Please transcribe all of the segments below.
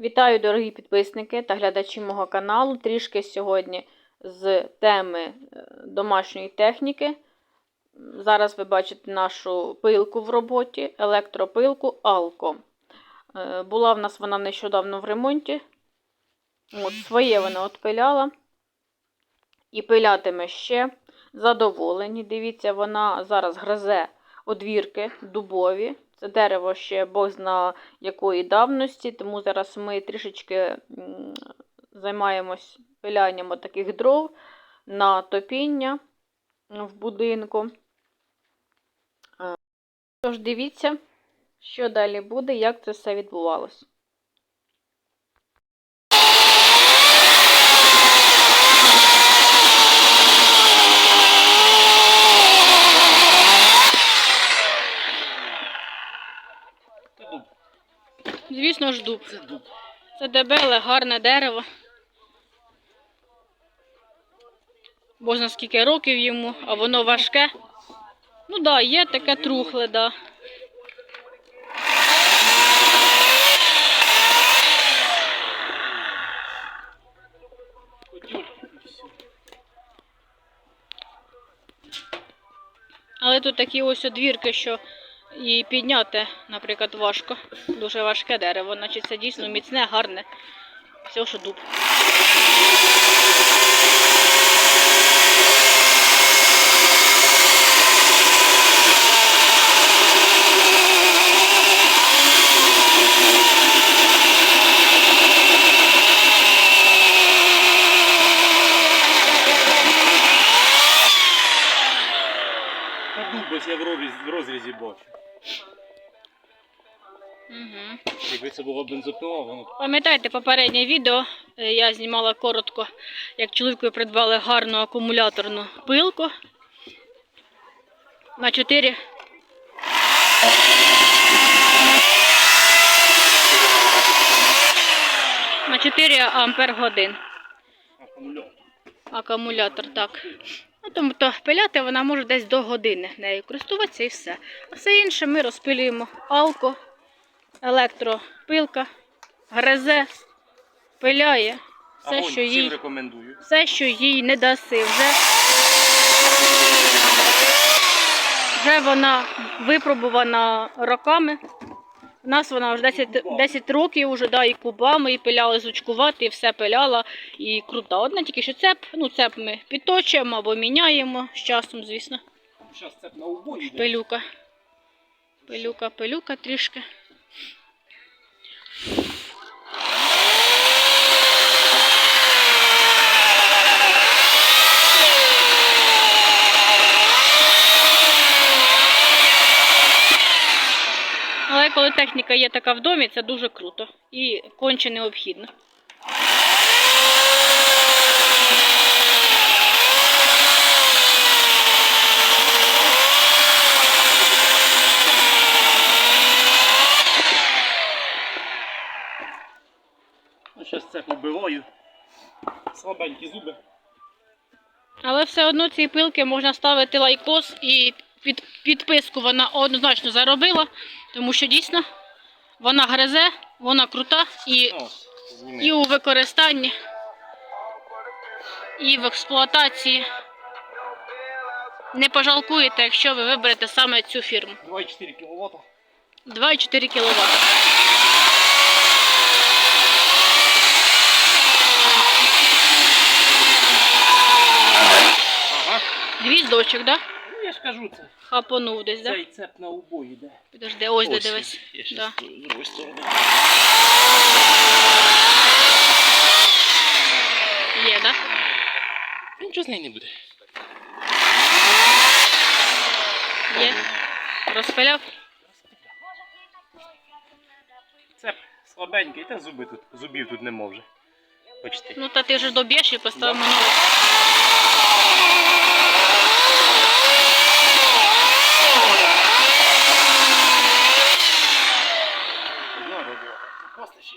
Вітаю, дорогі підписники та глядачі мого каналу. Трішки сьогодні з теми е, домашньої техніки. Зараз ви бачите нашу пилку в роботі, електропилку Алко. Е, Була в нас вона нещодавно в ремонті. От, своє вона отпиляла. І пилятиме ще. Задоволені. Дивіться, вона зараз гризе одвірки дубові. Це дерево ще Бог зна якої давності, тому зараз ми трішечки займаємось пилянням таких дров на топіння в будинку. Е, Тож дивіться, що далі буде, як це все відбувалось. Це дуб. Звісно ж, дуб. Це дуб. Це дебеле, гарне дерево. Бозна скільки років йому, а воно важке. Ну так, да, є таке трухле, да. Але тут такі ось одвірки, що і підняти, наприклад, важко. Дуже важке дерево, значить це дійсно міцне, гарне. Все, що дуб. Та дуб ось я в розрізі, в розрізі бачу. Угу. Якби це було бензопила, воно Пам'ятаєте попереднє відео, е, я знімала коротко, як чоловікові придбали гарну акумуляторну пилку на 4 на 4 ампер годин. акумулятор. Акумулятор, так. Ну, тому то пиляти вона може десь до години нею користуватися і все. А все інше ми розпилюємо алко, електропилка, гризе, пиляє. Все, що їй, рекомендую. все, що їй не даси. Вже, вже вона випробувана роками. У нас вона вже 10, 10 років вже, да, і кубами, і пиляли зучкувати, і все пиляла, і крута. Одне тільки що цеп, ну цеп ми підточуємо або міняємо з часом, звісно. Зараз це на убой. Пилюка. Пилюка, пилюка трішки. Але коли техніка є така в домі, це дуже круто і конче необхідно. Ну, зараз це побиваю. Слабенькі зуби. Але все одно ці пилки можна ставити лайкос і під, підписку вона однозначно заробила, тому що дійсно вона гризе, вона крута і, О, і у використанні, і в експлуатації. Не пожалкуєте, якщо ви виберете саме цю фірму. 2,4 кВт. 2,4 кВт. Ага. Гвіздочок, да? Ну, я ж кажу це. Хапонув десь, да? Цей цеп на убой йде. Підожди, ось де дивись. Я щас Да. з другої сторони. Є, да? Нічого з неї не буде. Є. Розпиляв. Цеп слабенький, та зуби тут. Зубів тут нема вже. Почти. Ну та ти вже доб'єш і поставимо новий. Одна робила. Просто ще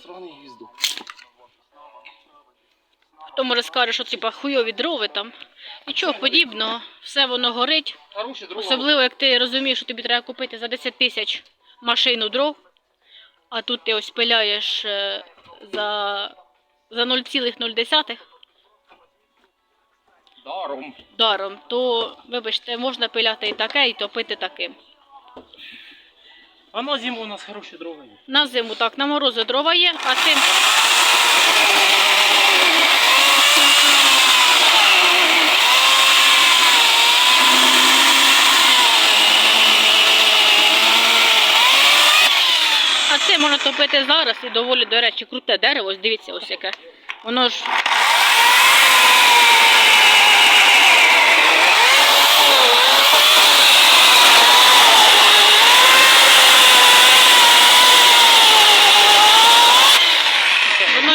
сторони гвізду. Хто може скаже, що типа хуйові дрови там. Нічого подібного, все воно горить. Особливо, як ти розумієш, що тобі треба купити за 10 тисяч машину дров, а тут ти ось пиляєш е, за, за 0,0 Даром. даром, то, вибачте, можна пиляти і таке, і топити таким. А на зиму у нас хороші дрова є. На зиму так, на морози дрова є, а цим. А топити зараз і доволі, до речі, круте дерево. Ось дивіться, ось яке. Воно ж.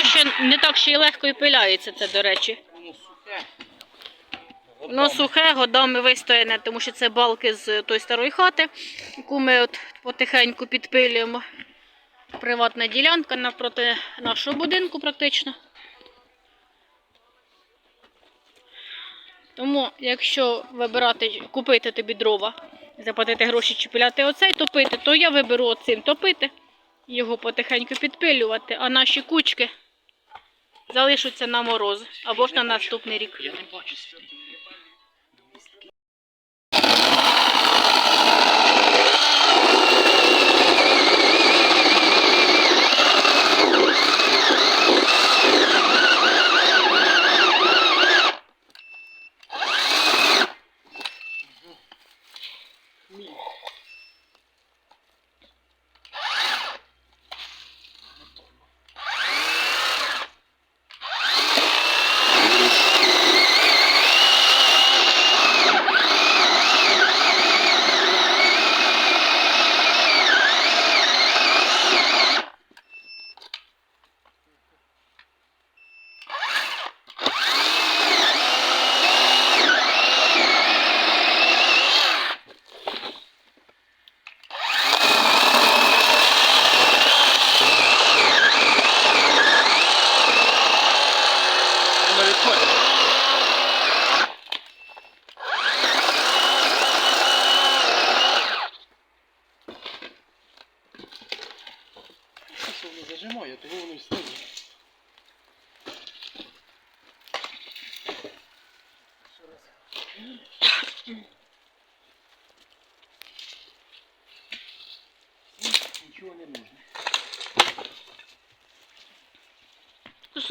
Ще не так ще й легко і пиляється, це, до речі. Воно сухе, годами вистояне, тому що це балки з тої старої хати, яку ми от потихеньку підпилюємо. Приватна ділянка навпроти нашого будинку практично. Тому, якщо вибирати, купити тобі дрова, заплатити гроші чи пиляти оцей топити, то я виберу оцим топити, його потихеньку підпилювати, а наші кучки залишаться на мороз або ж на наступний рік. Я не бачу.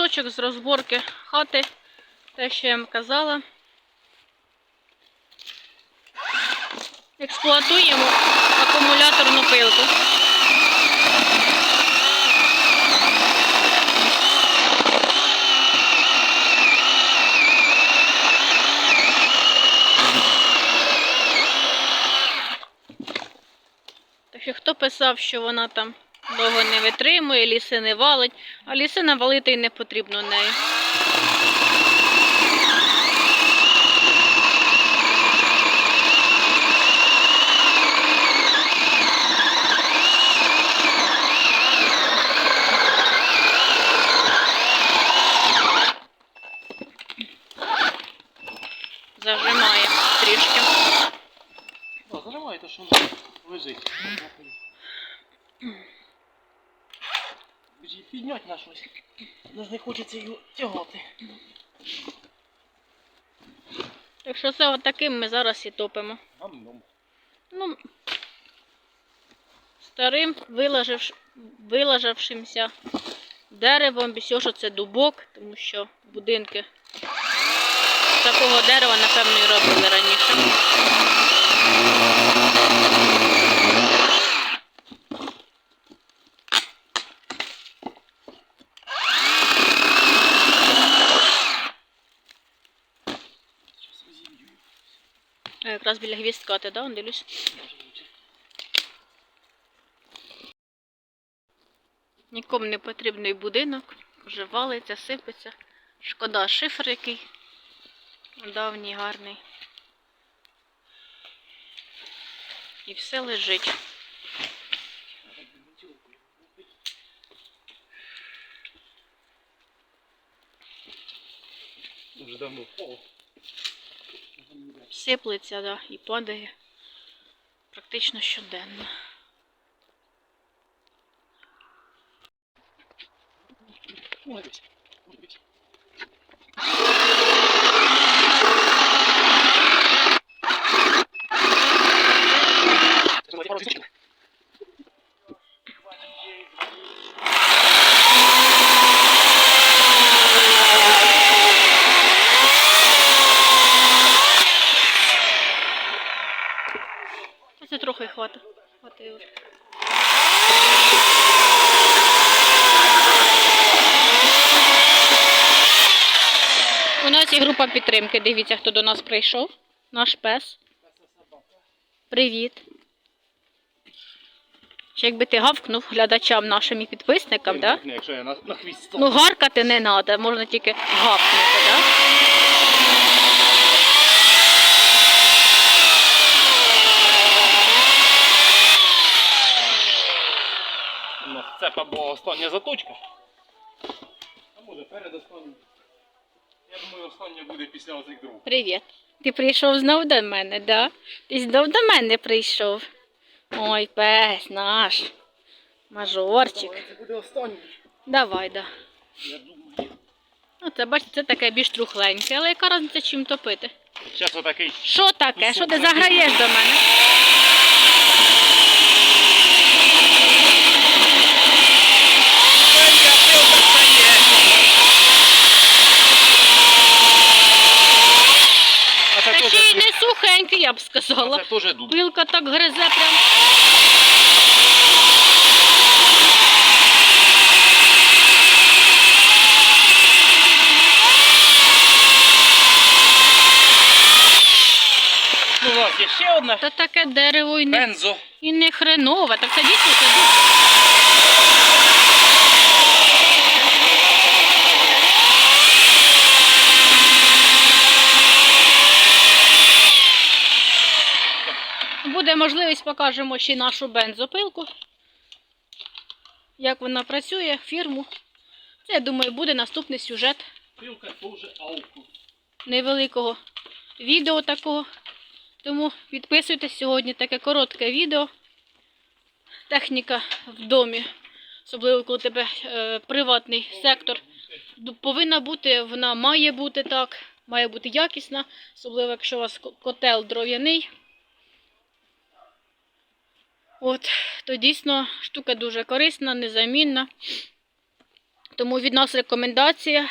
Кусочок з розборки хати, те, що я вам казала. Експлуатуємо акумуляторну пилку. Так що хто писав, що вона там довго не витримує, ліси не валить, а ліси навалити й не потрібно нею. Зажимає трішки. Заливайте, що лежить. Будь підняти на щось. Нас не хочеться його тягати. Так що це отаким ми зараз і топимо. Ну, старим вилаживш... вилажавшимся деревом, без що це дубок, тому що будинки такого дерева, напевно, і робили раніше. Якраз біля гвіздка ти, да, дивлюсь. Нікому не потрібний будинок, вже валиться, сипеться. Шкода, шифр який давній, гарний. І все лежить. Дуже давно впало сиплеться да, і падає практично щоденно. Ось. Ось. Підтримки. Дивіться, хто до нас прийшов. Наш пес. Привіт. Ще якби ти гавкнув глядачам нашим і підписникам, так? Да? Якщо я на, на хвіст Ну, гаркати не треба, можна тільки гавкнути, так? Да? У нас цепа була остання заточка. А може перед останнім. Я думаю, остання буде після оцих двох. Привіт. Ти прийшов знов до мене, да? Ти знов до мене прийшов. Ой, пес наш. Мажорчик. Це буде останній. Давай, да. Я думаю. Ну, це бачите, це таке більш трухленьке, але яка разниця чим топити? Зараз отакий. Що таке? Що ти заграєш до мене? А це Та теж ще й дуб. не сухенький, я б сказала. Це теж дуб. Пилка так гризе прям. Ну, у нас є ще одна. Та таке дерево і не, Бензо. і не хренове. Так це дійсно Буде можливість, покажемо ще нашу бензопилку. Як вона працює, фірму. Це, я думаю, буде наступний сюжет Пилка теж алку. невеликого відео такого. Тому підписуйтесь сьогодні таке коротке відео. Техніка в домі, особливо коли у тебе е, приватний сектор. Повинна бути, вона має бути так, має бути якісна, особливо якщо у вас котел дров'яний. От, то дійсно штука дуже корисна, незамінна. Тому від нас рекомендація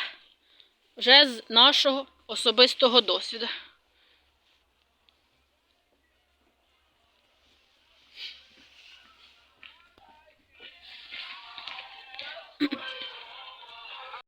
вже з нашого особистого досвіду.